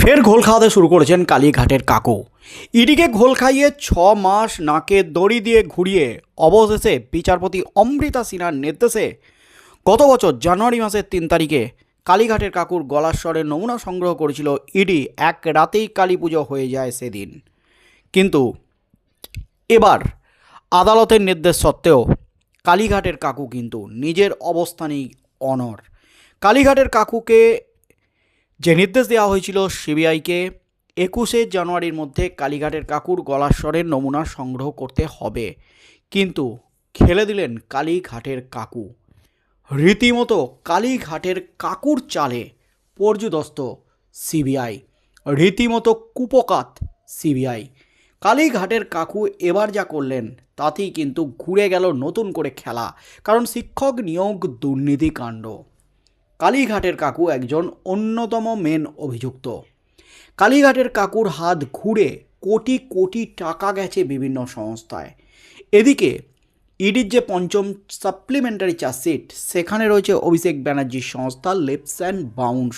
ফের ঘোল খাওয়াতে শুরু করেছেন কালীঘাটের কাকু। ইডিকে ঘোল খাইয়ে ছ মাস নাকে দড়ি দিয়ে ঘুরিয়ে অবশেষে বিচারপতি অমৃতা সিনহার নির্দেশে গত বছর জানুয়ারি মাসের তিন তারিখে কালীঘাটের কাকুর গলার স্বরের নমুনা সংগ্রহ করেছিল ইডি। এক রাতেই কালী পুজো হয়ে যায় সেদিন। কিন্তু এবার আদালতের নির্দেশ সত্ত্বেও কালীঘাটের কাকু কিন্তু নিজের অবস্থানেই অনর কালীঘাটের কাকুকে যে নির্দেশ দেওয়া হয়েছিল সিবিআইকে, একুশে জানুয়ারির মধ্যে কালীঘাটের কাকুর গলার স্বরের নমুনা সংগ্রহ করতে হবে। কিন্তু খেলে দিলেন কালীঘাটের কাকু। রীতিমতো কালীঘাটের কাকুর চালে পর্যুদস্ত সিবিআই। রীতিমতো কুপকাত সিবিআই। কালীঘাটের কাকু এবার যা করলেন, তাতেই কিন্তু ঘুরে গেল নতুন করে খেলা। কারণ শিক্ষক নিয়োগ দুর্নীতি কাণ্ড কালীঘাটের কাকু একজন অন্যতম মেন অভিযুক্ত। কালীঘাটের কাকুর হাত ঘুরে কোটি কোটি টাকা গেছে বিভিন্ন সংস্থায়। এদিকে, ইডির যে পঞ্চম সাপ্লিমেন্টারি চার্জশিট, সেখানে রয়েছে অভিষেক ব্যানার্জির সংস্থা লেপস অ্যান্ড বাউন্স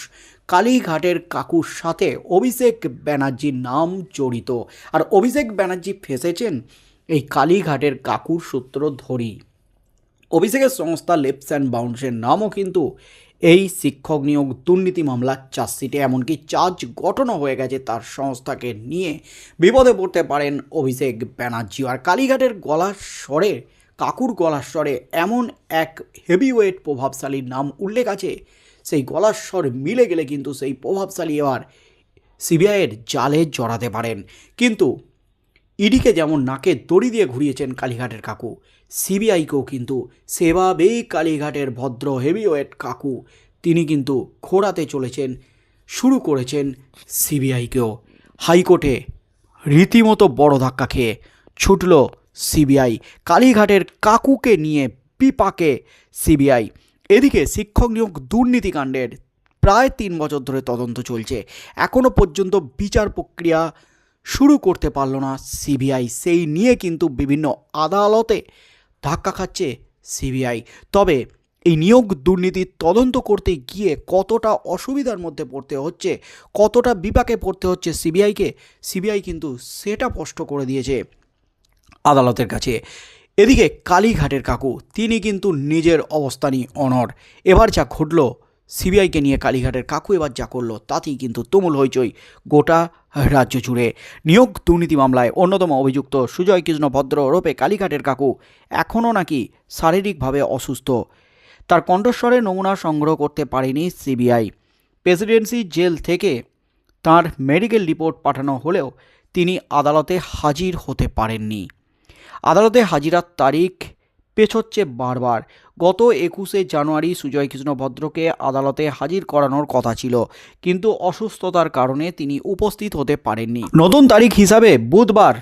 কালীঘাটের কাকুর সাথে অভিষেক ব্যানার্জির নাম জড়িত। আর অভিষেক ব্যানার্জি ফেসেছেন এই কালীঘাটের কাকুর সূত্র ধরি অভিষেকের সংস্থা লেপস অ্যান্ড বাউন্সের নামও কিন্তু এই শিক্ষক নিয়োগ দুর্নীতি মামলার চার্জশিটে এমনকি চার্জ গঠনও হয়ে গেছে তার সংস্থাকে নিয়ে। বিপদে পড়তে পারেন অভিষেক ব্যানার্জি। আর কালীঘাটের গলার স্বরে, কাকুর গলার স্বরে এমন এক হেভিওয়েট প্রভাবশালীর নাম উল্লেখ আছে। সেই গলার স্বর মিলে গেলে কিন্তু সেই প্রভাবশালী এবার সিবিআইয়ের জালে জড়াতে পারেন। কিন্তু ইডিকে যেমন নাকে দড়ি দিয়ে ঘুরিয়েছেন কালীঘাটের কাকু, সিবিআইকেও কিন্তু সেভাবেই কালীঘাটের ভদ্র হেভিওয়েট কাকু। তিনি কিন্তু খোঁড়াতে চলেছেন, শুরু করেছেন সিবিআইকেও। হাইকোর্টে রীতিমতো বড় ধাক্কা খেয়ে ছুটল সিবিআই। কালীঘাটের কাকুকে নিয়ে পিপাকে সিবিআই। এদিকে শিক্ষক নিয়োগ দুর্নীতিকাণ্ডের প্রায় তিন বছর ধরে তদন্ত চলছে। এখনও পর্যন্ত বিচার প্রক্রিয়া শুরু করতে পারল না সিবিআই। সেই নিয়ে কিন্তু বিভিন্ন আদালতে ধাক্কা খাচ্ছে সিবিআই। তবে এই নিয়োগ দুর্নীতির তদন্ত করতে গিয়ে কতটা অসুবিধার মধ্যে পড়তে হচ্ছে, কতটা বিপাকে পড়তে হচ্ছে সিবিআইকে, সিবিআই কিন্তু সেটা স্পষ্ট করে দিয়েছে আদালতের কাছে। এদিকে কালীঘাটের কাকু, তিনি কিন্তু নিজের অবস্থানই অনর এবার যা ঘটল সিবিআইকে নিয়ে কালীঘাটের কাকু এবার যা করল, তাতেই কিন্তু তুমুল হইচই গোটা রাজ্য জুড়ে। নিয়োগ দুর্নীতি মামলায় অন্যতম অভিযুক্ত সুজয় কৃষ্ণ ভদ্র ওরফে কালীঘাটের কাকু এখনও নাকি শারীরিকভাবে অসুস্থ। তার কণ্ঠস্বরে নমুনা সংগ্রহ করতে পারেনি সিবিআই। প্রেসিডেন্সি জেল থেকে তার মেডিকেল রিপোর্ট পাঠানো হলেও তিনি আদালতে হাজির হতে পারেননি। আদালতে হাজিরার তারিখ পেছোচ্ছে বারবার। গত একুশে জানুয়ারি সুজয় কৃষ্ণ ভদ্রকে আদালতে হাজির করানোর কথা ছিল, কিন্তু অসুস্থতার কারণে তিনি উপস্থিত হতে পারেননি। নতুন তারিখ হিসাবে বুধবার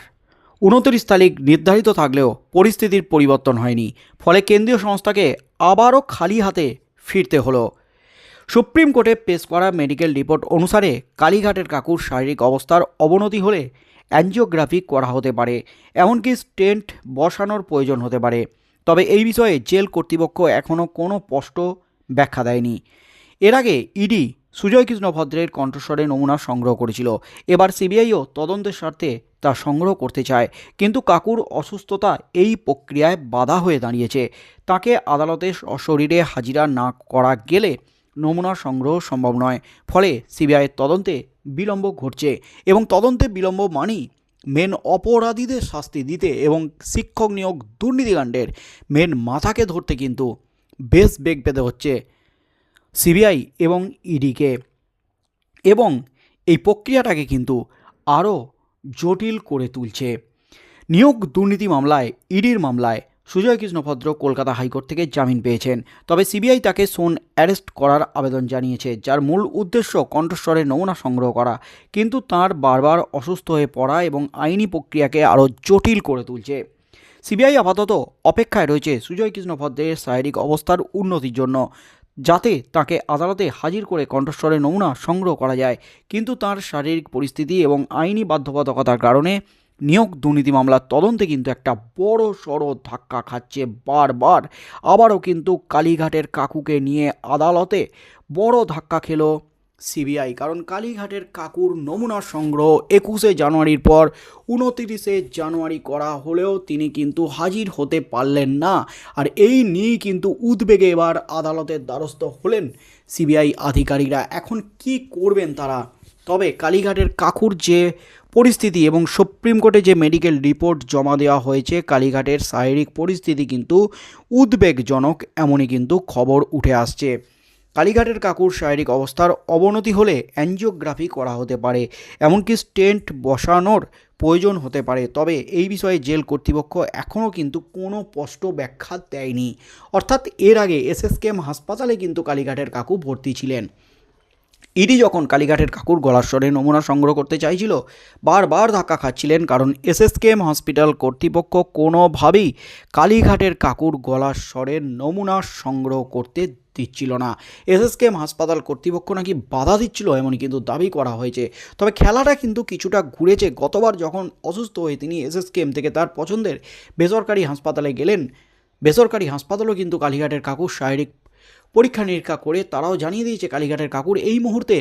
উনত্রিশ তারিখ নির্ধারিত থাকলেও পরিস্থিতির পরিবর্তন হয়নি, ফলে কেন্দ্রীয় সংস্থাকে আবারও খালি হাতে ফিরতে হলো। সুপ্রিম কোর্টে পেশ করা মেডিকেল রিপোর্ট অনুসারে কালীঘাটের কাকুর শারীরিক অবস্থার অবনতি হলে অ্যাঞ্জিওগ্রাফি করা হতে পারে, এমনকি স্টেন্ট বসানোর প্রয়োজন হতে পারে। তবে এই বিষয়ে জেল কর্তৃপক্ষ এখনও কোনো স্পষ্ট ব্যাখ্যা দেয়নি। এর আগে ইডি সুজয় কৃষ্ণ ভদ্রের কণ্ঠস্বরে নমুনা সংগ্রহ করেছিল। এবার সিবিআইও তদন্তের স্বার্থে তা সংগ্রহ করতে চায়। কিন্তু কাকুর অসুস্থতা এই প্রক্রিয়ায় বাধা হয়ে দাঁড়িয়েছে। তাকে আদালতে সশরীরে হাজিরা না করা গেলে নমুনা সংগ্রহ সম্ভব নয়। ফলে সিবিআইয়ের তদন্তে বিলম্ব ঘটছে এবং তদন্তে বিলম্ব মানেই মেন অপরাধীদের শাস্তি দিতে এবং শিক্ষক নিয়োগ দুর্নীতিকাণ্ডের মেন মাথাকে ধরতে কিন্তু বেশ বেগ পেতে হচ্ছে সিবিআই এবং ইডিকে। এবং এই প্রক্রিয়াটাকে কিন্তু আরও জটিল করে তুলছে। নিয়োগ দুর্নীতি মামলায়, ইডির মামলায় সুজয় কৃষ্ণ ভদ্র কলকাতা হাইকোর্ট থেকে জামিন পেয়েছেন। তবে সিবিআই তাকে সোন অ্যারেস্ট করার আবেদন জানিয়েছে, যার মূল উদ্দেশ্য কণ্ঠস্বরের নমুনা সংগ্রহ করা। কিন্তু তার বারবার অসুস্থ হয়ে পড়া এবং আইনি প্রক্রিয়াকে আরও জটিল করে তুলছে। সিবিআই আপাতত অপেক্ষায় রয়েছে সুজয় কৃষ্ণ ভদ্রের শারীরিক অবস্থার উন্নতির জন্য, যাতে তাকে আদালতে হাজির করে কণ্ঠস্বরের নমুনা সংগ্রহ করা যায়। কিন্তু তার শারীরিক পরিস্থিতি এবং আইনি বাধ্যবাধকতার কারণে নিয়োগ দুর্নীতি মামলার তদন্তে কিন্তু একটা বড় সড়ো ধাক্কা খাচ্ছে বারবার। আবারও কিন্তু কালীঘাটের কাকুকে নিয়ে আদালতে বড় ধাক্কা খেলো সিবিআই। কারণ কালীঘাটের কাকুর নমুনা সংগ্রহ একুশে জানুয়ারির পর উনতিরিশে জানুয়ারি করা হলেও তিনি কিন্তু হাজির হতে পারলেন না। আর এই নিয়েই কিন্তু উদ্বেগে এবার আদালতের দ্বারস্থ হলেন সিবিআই আধিকারিকরা। এখন কি করবেন তারা? তবে কালীঘাটের কাকুর যে পরিস্থিতি এবং সুপ্রিম কোর্টে যে মেডিকেল রিপোর্ট জমা দেওয়া হয়েছে, কালীঘাটের শারীরিক পরিস্থিতি কিন্তু উদ্বেগজনক, এমনই কিন্তু খবর উঠে আসছে। কালীঘাটের কাকুর শারীরিক অবস্থার অবনতি হলে অ্যাঞ্জিওগ্রাফি করা হতে পারে, এমনকি স্টেন্ট বসানোর প্রয়োজন হতে পারে। তবে এই বিষয়ে জেল কর্তৃপক্ষ এখনও কিন্তু কোনো স্পষ্ট ব্যাখ্যা দেয়নি। অর্থাৎ এর আগে এসএসকেএম হাসপাতালে কিন্তু কালীঘাটের কাকু ভর্তি ছিলেন। ইডি যখন কালীঘাটের কাকুর গলার স্বরে নমুনা সংগ্রহ করতে চাইছিল, বারবার ধাক্কা খাচ্ছিলেন কারণ এসএসকেএম হসপিটাল কর্তৃপক্ষ কোনোভাবেই কালীঘাটের কাকুর গলার স্বরের নমুনা সংগ্রহ করতে দিচ্ছিল না। এসএসকেএম হাসপাতাল কর্তৃপক্ষ নাকি বাধা দিচ্ছিল এমনই কিন্তু দাবি করা হয়েছে। তবে খেলাটা কিন্তু কিছুটা ঘুরেছে। গতবার যখন অসুস্থ হয়ে তিনি এসএসকেএম থেকে তার পছন্দের বেসরকারি হাসপাতালে গেলেন, বেসরকারি হাসপাতালও কিন্তু কালীঘাটের কাকুর শারীরিক পরীক্ষা নিরীক্ষা করে তারাও জানিয়ে দিয়েছে, কালীঘাটের কাকুর এই মুহূর্তে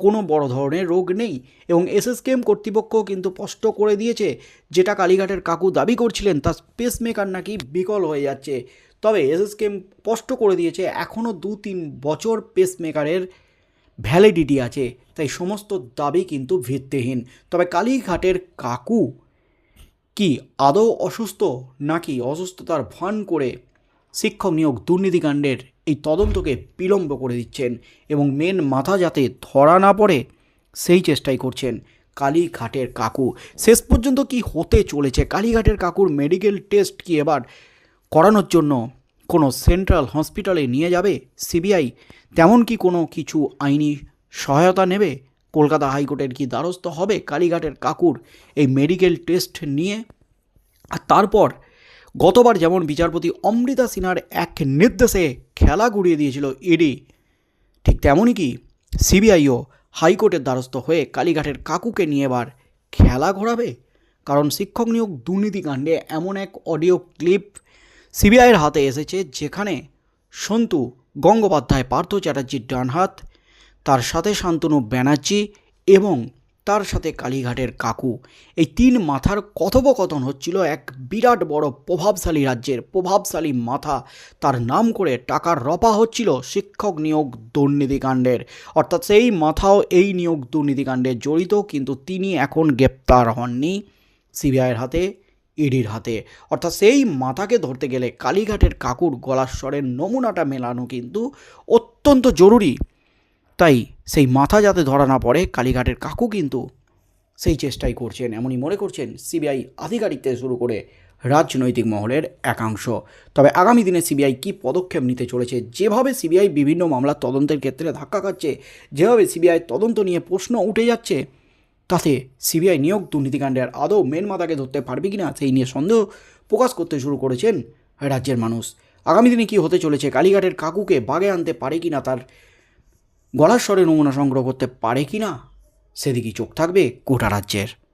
কোনো বড় ধরনের রোগ নেই এবং এসএসকেএম কর্তৃপক্ষ কিন্তু স্পষ্ট করে দিয়েছে, যেটা কালীঘাটের কাকু দাবি করছিলেন তার পেসমেকার নাকি বিকল হয়ে যাচ্ছে। তবে এসএসকেএম স্পষ্ট করে দিয়েছে এখনও দু তিন বছর পেসমেকারের ভ্যালিডিটি আছে, তাই সমস্ত দাবি কিন্তু ভিত্তিহীন। তবে কালীঘাটের কাকু কি আদৌ অসুস্থ নাকি অসুস্থতার ভান করে শিক্ষক নিয়োগ দুর্নীতিকাণ্ডের এই তদন্তকে বিলম্ব করে দিচ্ছেন এবং মেন মাথা যাতে ধরা না পড়ে, সেই চেষ্টাই করছেন কালীঘাটের কাকু। শেষ পর্যন্ত কি হতে চলেছে? কালীঘাটের কাকুর মেডিকেল টেস্ট কি এবার করানোর জন্য কোনো সেন্ট্রাল হসপিটালে নিয়ে যাবে সিবিআই? তেমন কি কোনো কিছু আইনি সহায়তা নেবে? কলকাতা হাইকোর্টের কি দ্বারস্থ হবে কালীঘাটের কাকুর এই মেডিকেল টেস্ট নিয়ে? আর তারপর গতবার যেমন বিচারপতি অমৃতা সিনহার এক নির্দেশে খেলা গুড়িয়ে দিয়েছিল ইডি, ঠিক তেমনই কি সিবিআইও হাইকোর্টের দ্বারস্থ হয়ে কালীঘাটের কাকুকে নিয়ে এবার খেলা ঘোরাবে? কারণ শিক্ষক নিয়োগ দুর্নীতিকাণ্ডে এমন এক অডিও ক্লিপ সিবিআইয়ের হাতে এসেছে যেখানে সন্তু গঙ্গোপাধ্যায়, পার্থ চ্যাটার্জির ডান হাত তার সাথে শান্তনু ব্যানার্জি এবং তার সাথে কালীঘাটের কাকু। এই তিন মাথার কথোপকথন হচ্ছিল এক বিরাট বড় প্রভাবশালী রাজ্যের প্রভাবশালী মাথা। তার নাম করে টাকার রপা হচ্ছিল শিক্ষক নিয়োগ দুর্নীতিকাণ্ডের। অর্থাৎ সেই মাথাও এই নিয়োগ দুর্নীতিকাণ্ডে জড়িত, কিন্তু তিনি এখন গ্রেপ্তার হননি সিবিআইয়ের হাতে, ইডির হাতে। অর্থাৎ সেই মাথাকে ধরতে গেলে কালীঘাটের কাকুর গলার স্বরের নমুনাটা মেলানো কিন্তু অত্যন্ত জরুরি। তাই সেই মাথা যাতে ধরা না পড়ে, কালীঘাটের কাকু কিন্তু সেই চেষ্টাই করছেন। এমনই মনে করছেন সিবিআই আধিকারিক থেকে শুরু করে রাজনৈতিক মহলের একাংশ। তবে আগামী দিনে সিবিআই কী পদক্ষেপ নিতে চলেছে, যেভাবে সিবিআই বিভিন্ন মামলার তদন্তের ক্ষেত্রে ধাক্কা খাচ্ছে, যেভাবে সিবিআই তদন্ত নিয়ে প্রশ্ন উঠে যাচ্ছে, তাতে সিবিআই নিয়োগ দুর্নীতিকাণ্ডের আদৌ মেন মাথাকে ধরতে পারবে কি না সেই নিয়ে সন্দেহ প্রকাশ করতে শুরু করেছেন রাজ্যের মানুষ। আগামী দিনে কী হতে চলেছে, কালীঘাটের কাকুকে বাগে আনতে পারে কি না তার গলার স্বরে নমুনা সংগ্রহ করতে পারে কি না? সেদিকেই চোখ থাকবে গোটা রাজ্যের।